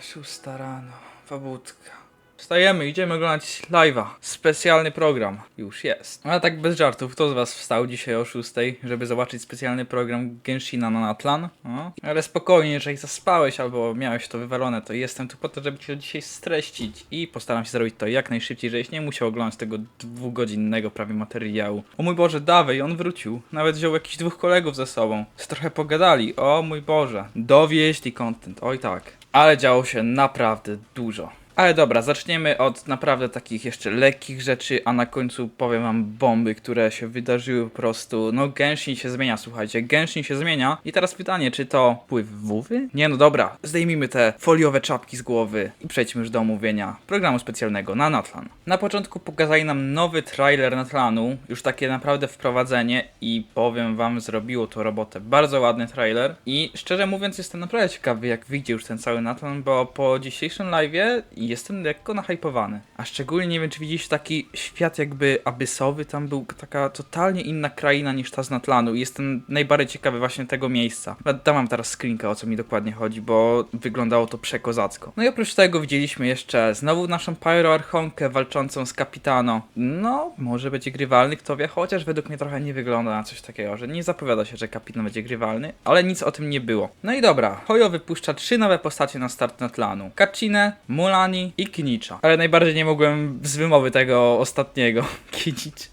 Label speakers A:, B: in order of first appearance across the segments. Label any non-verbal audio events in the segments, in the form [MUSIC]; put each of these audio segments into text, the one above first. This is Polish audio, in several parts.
A: Szósta rano, pobudka. Wstajemy, idziemy oglądać live'a. Specjalny program. Już jest. A tak bez żartów, kto z was wstał dzisiaj o 6, żeby zobaczyć specjalny program Genshina na Natlan? No. Ale spokojnie, jeżeli zaspałeś albo miałeś to wywalone, to jestem tu po to, żeby cię dzisiaj streścić i postaram się zrobić to jak najszybciej, żebyś nie musiał oglądać tego dwugodzinnego prawie materiału. O mój Boże, Dawej, on wrócił. Nawet wziął jakichś dwóch kolegów ze sobą. Z trochę pogadali. O mój Boże. Dowieźli content. Oj tak. Ale działo się naprawdę dużo. Ale dobra, zaczniemy od naprawdę takich jeszcze lekkich rzeczy, a na końcu powiem wam bomby, które się wydarzyły po prostu. No Genshin się zmienia, słuchajcie, Genshin się zmienia. I teraz pytanie, czy to wpływ wówy? Nie no dobra, zdejmijmy te foliowe czapki z głowy i przejdźmy już do omówienia programu specjalnego na Natlan. Na początku pokazali nam nowy trailer Natlanu, już takie naprawdę wprowadzenie i powiem wam, zrobiło to robotę. Bardzo ładny trailer i szczerze mówiąc jestem naprawdę ciekawy jak wyjdzie już ten cały Natlan, bo po dzisiejszym live'ie jestem lekko nahypowany. A szczególnie nie wiem, czy widzisz taki świat jakby abysowy, tam był taka totalnie inna kraina niż ta z Natlanu i jestem najbardziej ciekawy właśnie tego miejsca. Dam wam teraz screenka o co mi dokładnie chodzi, bo wyglądało to przekozacko. No i oprócz tego widzieliśmy jeszcze znowu naszą pyroarchonkę walczącą z Capitano. No, może będzie grywalny, kto wie, chociaż według mnie trochę nie wygląda na coś takiego, że nie zapowiada się, że Kapitan będzie grywalny, ale nic o tym nie było. No i dobra, Hoyo wypuszcza trzy nowe postacie na start Natlanu. Kacinę, Mulani i Kinicza. Ale najbardziej nie mogłem z wymowy tego ostatniego. [LAUGHS] Kinicz.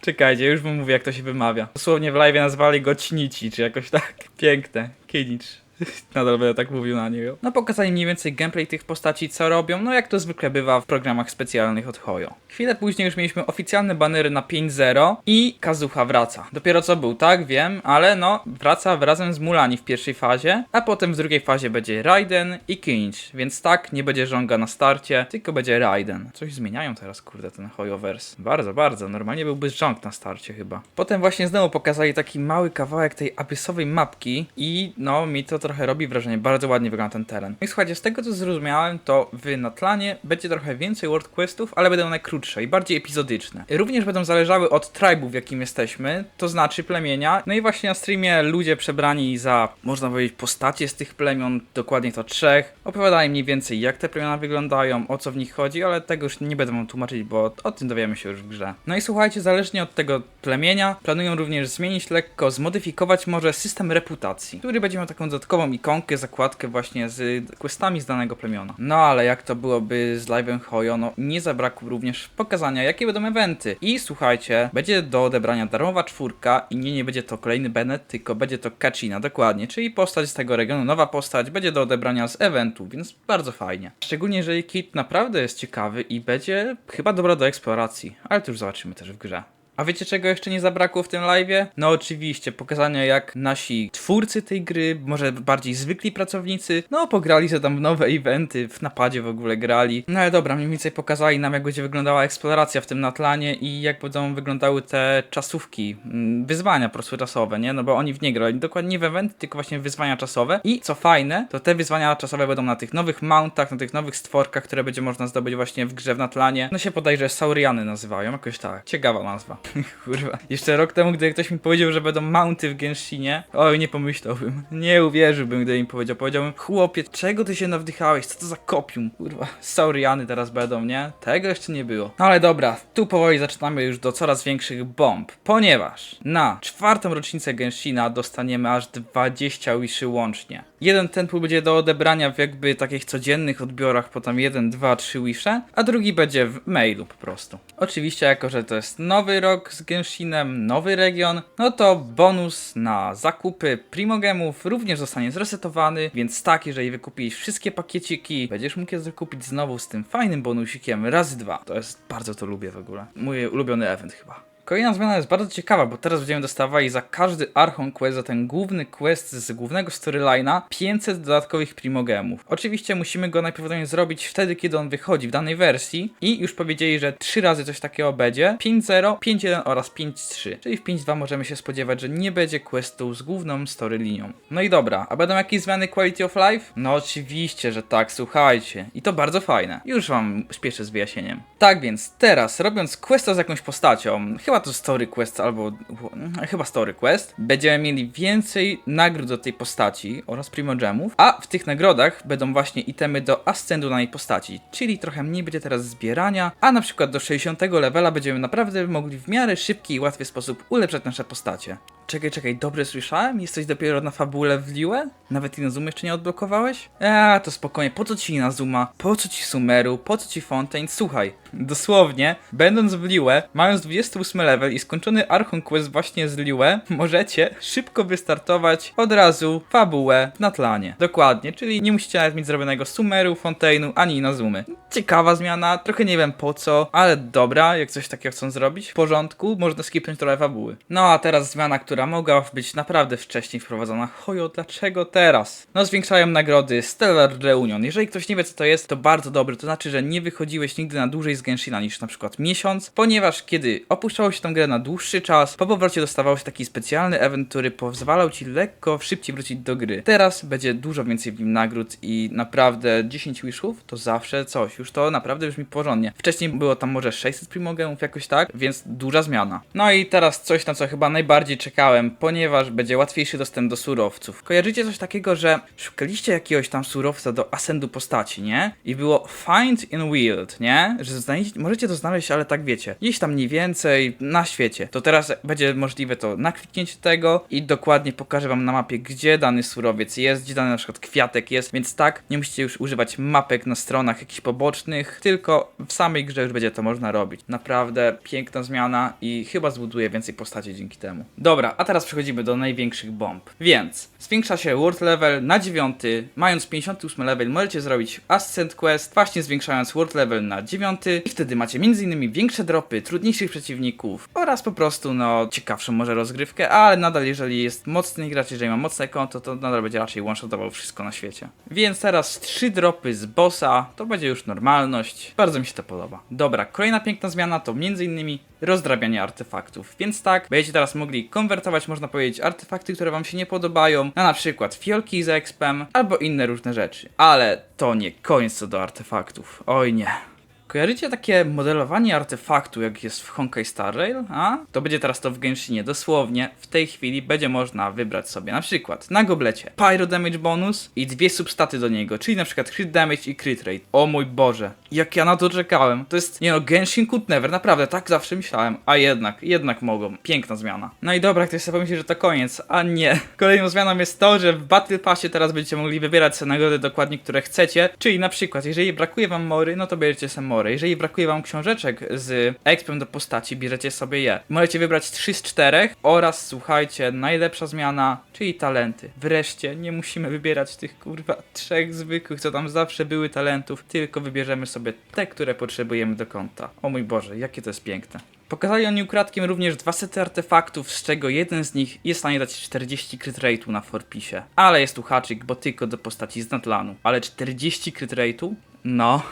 A: Czekajcie, już wam mówię jak to się wymawia. Dosłownie w live nazwali go Cinici, czy jakoś tak. Piękne. Kinicz. [LAUGHS] Nadal będę tak mówił na niego. No pokazali mniej więcej gameplay tych postaci, co robią, no jak to zwykle bywa w programach specjalnych od Hoyo. Chwilę później już mieliśmy oficjalne banery na 5.0 i Kazucha wraca. Dopiero co był, tak, wiem, ale no, wraca razem z Mulani w pierwszej fazie, a potem w drugiej fazie będzie Raiden i Kinch, więc tak, nie będzie żonga na starcie, tylko będzie Raiden. Coś zmieniają teraz, kurde, ten Hoyoverse. Bardzo, bardzo, normalnie byłby żong na starcie chyba. Potem właśnie znowu pokazali taki mały kawałek tej abysowej mapki i no, mi to trochę robi wrażenie, bardzo ładnie wygląda ten teren. I słuchajcie, z tego co zrozumiałem, to w Natlanie będzie trochę więcej world questów, ale będą one krótsze i bardziej epizodyczne. Również będą zależały od tribu, w jakim jesteśmy, to znaczy plemienia. No i właśnie na streamie ludzie przebrani za, można powiedzieć, postacie z tych plemion, dokładnie to trzech, opowiadali mniej więcej jak te plemiona wyglądają, o co w nich chodzi, ale tego już nie będę wam tłumaczyć, bo o tym dowiemy się już w grze. No i słuchajcie, zależnie od tego plemienia, planują również zmienić lekko, zmodyfikować może system reputacji, który będzie miał taką dodatkową ikonkę, zakładkę właśnie z questami z danego plemiona. No ale jak to byłoby z live'em Hoyo, no nie zabrakło również pokazania jakie będą eventy. I słuchajcie, będzie do odebrania darmowa czwórka i nie, nie będzie to kolejny Bennett, tylko będzie to Kachina, dokładnie, czyli postać z tego regionu, nowa postać, będzie do odebrania z eventu, więc bardzo fajnie. Szczególnie jeżeli kit naprawdę jest ciekawy i będzie chyba dobra do eksploracji, ale to już zobaczymy też w grze. A wiecie czego jeszcze nie zabrakło w tym live'ie? No oczywiście, pokazania jak nasi twórcy tej gry, może bardziej zwykli pracownicy, no pograli sobie tam w nowe eventy, w napadzie w ogóle grali. No ale dobra, mniej więcej pokazali nam jak będzie wyglądała eksploracja w tym natlanie i jak będą wyglądały te czasówki, mm, wyzwania po prostu czasowe, nie? No bo oni w nie grali, dokładnie nie w eventy, tylko właśnie wyzwania czasowe. I co fajne, to te wyzwania czasowe będą na tych nowych mountach, na tych nowych stworkach, które będzie można zdobyć właśnie w grze w natlanie. No się podaje, że Sauriany nazywają, jakoś tak. Ciekawa nazwa. [LAUGHS] Kurwa. Jeszcze rok temu, gdy ktoś mi powiedział, że będą mounty w Genshinie, oj, nie pomyślałbym. Nie uwierzyłbym, gdy mi powiedział. Powiedziałbym, chłopie, czego ty się nawdychałeś? Co to za kopium? Kurwa, Sauriany teraz będą, nie? Tego jeszcze nie było. No ale dobra, tu powoli zaczynamy już do coraz większych bomb, ponieważ na czwartą rocznicę Genshina dostaniemy aż 20 wiszy łącznie. Jeden temple będzie do odebrania w jakby takich codziennych odbiorach, potem 1, 2, 3 wisze, a drugi będzie w mailu po prostu. Oczywiście, jako że to jest nowy rok z Genshinem, nowy region, no to bonus na zakupy primogemów również zostanie zresetowany, więc tak, jeżeli wykupisz wszystkie pakieciki, będziesz mógł je zakupić znowu z tym fajnym bonusikiem razy dwa. To jest, bardzo to lubię w ogóle. Mój ulubiony event chyba. Kolejna zmiana jest bardzo ciekawa, bo teraz będziemy dostawali za każdy Archon Quest, za ten główny quest z głównego storyline'a 500 dodatkowych primogemów. Oczywiście musimy go najprawdopodobniej zrobić wtedy, kiedy on wychodzi w danej wersji i już powiedzieli, że trzy razy coś takiego będzie 5.0, 5.1 oraz 5.3. Czyli w 5.2 możemy się spodziewać, że nie będzie questu z główną storylinią. No i dobra, a będą jakieś zmiany quality of life? No oczywiście, że tak, słuchajcie. I to bardzo fajne. Już wam spieszę z wyjaśnieniem. Tak więc teraz, robiąc questa z jakąś postacią, chyba Była to Story Quest albo mm, chyba Story Quest. Będziemy mieli więcej nagród do tej postaci oraz Primogemów, a w tych nagrodach będą właśnie itemy do ascendu danej postaci, czyli trochę mniej będzie teraz zbierania, a na przykład do 60 levela będziemy naprawdę mogli w miarę szybki i łatwy sposób ulepszać nasze postacie. Czekaj, czekaj, dobrze słyszałem? Jesteś dopiero na fabule w Liue? Nawet Inazuma jeszcze nie odblokowałeś? Eee, to spokojnie, po co ci Inazuma? Po co ci Sumeru? Po co ci Fontaine? Słuchaj, dosłownie, będąc w Liue, mając 28 level i skończony Archon Quest właśnie z Liue, możecie szybko wystartować od razu fabułę w Natlanie. Dokładnie, czyli nie musicie nawet mieć zrobionego Sumeru, Fontaine'u, ani Inazumy. Ciekawa zmiana, trochę nie wiem po co, ale dobra, jak coś takiego chcą zrobić, w porządku, można skipnąć trochę fabuły. No a teraz zmiana, która mogła być naprawdę wcześniej wprowadzona. Chojo, dlaczego teraz? No zwiększają nagrody Stellar Reunion. Jeżeli ktoś nie wie co to jest, to bardzo dobry, to znaczy, że nie wychodziłeś nigdy na dłużej z Genshina niż na przykład miesiąc, ponieważ kiedy opuszczało się tą grę na dłuższy czas, po powrocie dostawało się taki specjalny event, który pozwalał ci lekko szybciej wrócić do gry. Teraz będzie dużo więcej w nim nagród i naprawdę 10 wishów to zawsze coś, już to naprawdę brzmi porządnie. Wcześniej było tam może 600 primogemów jakoś tak, więc duża zmiana. No i teraz coś na co chyba najbardziej czekałem, ponieważ będzie łatwiejszy dostęp do surowców. Kojarzycie coś takiego, że szukaliście jakiegoś tam surowca do ascendu postaci, nie? I było find in wild, nie? Że znajdziecie, możecie to znaleźć, ale tak wiecie, gdzieś tam mniej więcej na świecie. To teraz będzie możliwe to na kliknięcie tego i dokładnie pokażę wam na mapie, gdzie dany surowiec jest, gdzie dany na przykład kwiatek jest, więc tak, nie musicie już używać mapek na stronach jakichś pobocznych, tylko w samej grze już będzie to można robić. Naprawdę piękna zmiana i chyba zbuduje więcej postaci dzięki temu. Dobra, a teraz przechodzimy do największych bomb. Więc zwiększa się world level na 9, mając 58 level możecie zrobić Ascent Quest, właśnie zwiększając world level na 9 i wtedy macie m.in. większe dropy, trudniejszych przeciwników oraz po prostu no ciekawszą może rozgrywkę, ale nadal jeżeli jest mocny gracz, jeżeli ma mocne konto, to nadal będzie raczej one-shotował wszystko na świecie. Więc teraz 3 dropy z bossa, to będzie już normalność. Bardzo mi się to podoba. Dobra, kolejna piękna zmiana to m.in. rozdrabianie artefaktów. Więc tak, będziecie teraz mogli konwertować, można powiedzieć, artefakty, które wam się nie podobają, na na przykład fiolki z expem albo inne różne rzeczy. Ale to nie koniec co do artefaktów. Oj nie. Kojarzycie takie modelowanie artefaktu, jak jest w Honkai Star Rail? A? To będzie teraz to w Genshinie. Dosłownie w tej chwili będzie można wybrać sobie na przykład na goblecie Pyro Damage bonus i dwie substaty do niego, czyli na przykład Crit Damage i Crit Rate. O mój Boże, jak ja na to czekałem. To jest, nie no, Genshin Could Never, naprawdę, tak zawsze myślałem. A jednak, jednak mogą. Piękna zmiana. No i dobra, ktoś sobie pomyśli, że to koniec, a nie. Kolejną zmianą jest to, że w Battle Passie teraz będziecie mogli wybierać sobie nagrody dokładnie, które chcecie, czyli na przykład, jeżeli brakuje wam mory, no to bierzecie sobie mory. Jeżeli brakuje wam książeczek z expem do postaci, bierzecie sobie je. Możecie wybrać 3 z 4 oraz, słuchajcie, najlepsza zmiana, czyli talenty. Wreszcie nie musimy wybierać tych kurwa trzech zwykłych, co tam zawsze były talentów, tylko wybierzemy sobie te, które potrzebujemy do konta. O mój Boże, jakie to jest piękne. Pokazali oni ukradkiem również dwa sety artefaktów, z czego jeden z nich jest w stanie dać 40 crit rate'u na forpisie. Ale jest tu haczyk, bo tylko do postaci z Natlanu. Ale 40 crit rate'u? No...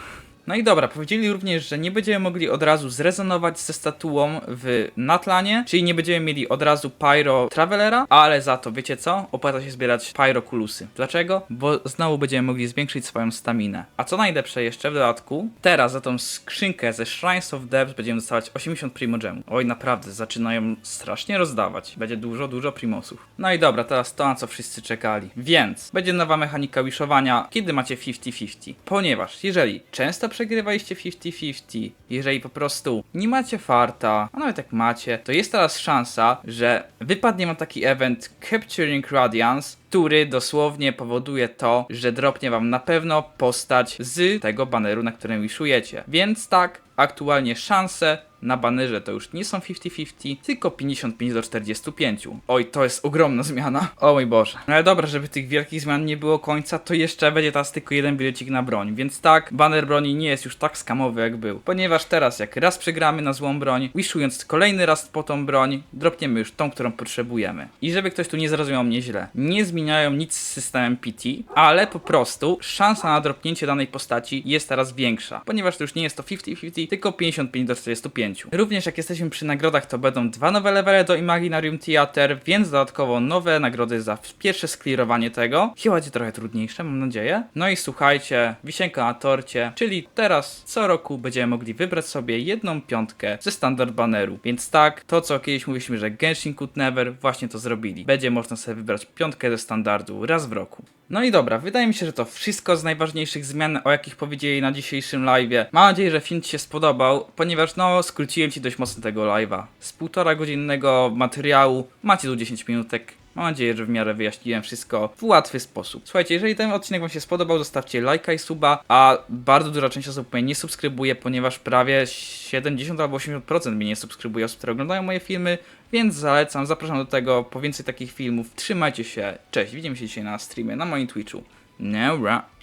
A: No i dobra, powiedzieli również, że nie będziemy mogli od razu zrezonować ze statuą w Natlanie, czyli nie będziemy mieli od razu Pyro Travelera, ale za to, wiecie co? Opłaca się zbierać Pyro Kulusy. Dlaczego? Bo znowu będziemy mogli zwiększyć swoją staminę. A co najlepsze jeszcze w dodatku, teraz za tą skrzynkę ze Shrines of Depth będziemy dostawać 80 Primogemu. Oj, naprawdę, zaczynają strasznie rozdawać. Będzie dużo, dużo Primosów. No i dobra, teraz to na co wszyscy czekali. Więc będzie nowa mechanika wishowania, kiedy macie 50-50. Ponieważ jeżeli często przegrywaliście 50-50, jeżeli po prostu nie macie farta, a nawet jak macie, to jest teraz szansa, że wypadnie wam taki event Capturing Radiance, który dosłownie powoduje to, że dropnie wam na pewno postać z tego baneru, na którym wishujecie. Więc tak, aktualnie szanse na banerze to już nie są 50-50, tylko 55 do 45. Oj, to jest ogromna zmiana. O mój Boże. No ale dobra, żeby tych wielkich zmian nie było końca, to jeszcze będzie teraz tylko jeden bilecik na broń. Więc tak, baner broni nie jest już tak skamowy jak był. Ponieważ teraz jak raz przegramy na złą broń, wishując kolejny raz po tą broń, dropniemy już tą, którą potrzebujemy. I żeby ktoś tu nie zrozumiał mnie źle, nie zmieniają nic z systemem PT, ale po prostu szansa na dropnięcie danej postaci jest teraz większa. Ponieważ to już nie jest to 50-50, tylko 55 do 45. rozpoczęciu. Również jak jesteśmy przy nagrodach, to będą dwa nowe levele do Imaginarium Theater, więc dodatkowo nowe nagrody za pierwsze sklirowanie tego. Chyba będzie trochę trudniejsze, mam nadzieję. No i słuchajcie, wisienka na torcie, czyli teraz co roku będziemy mogli wybrać sobie jedną piątkę ze standard baneru. Więc tak, to co kiedyś mówiliśmy, że Genshin Could Never, właśnie to zrobili. Będzie można sobie wybrać piątkę ze standardu raz w roku. No i dobra, wydaje mi się, że to wszystko z najważniejszych zmian, o jakich powiedzieli na dzisiejszym live'ie. Mam nadzieję, że film Ci się spodobał, ponieważ no, skróciłem Ci dość mocno tego live'a. Z półtora godzinnego materiału macie tu 10 minutek. Mam nadzieję, że w miarę wyjaśniłem wszystko w łatwy sposób. Słuchajcie, jeżeli ten odcinek Wam się spodobał, zostawcie lajka i suba, a bardzo duża część osób mnie nie subskrybuje, ponieważ prawie 70 albo 80% mnie nie subskrybuje osób, które oglądają moje filmy, więc zalecam, zapraszam do tego, po więcej takich filmów. Trzymajcie się, cześć, widzimy się dzisiaj na streamie, na moim Twitchu. Neura.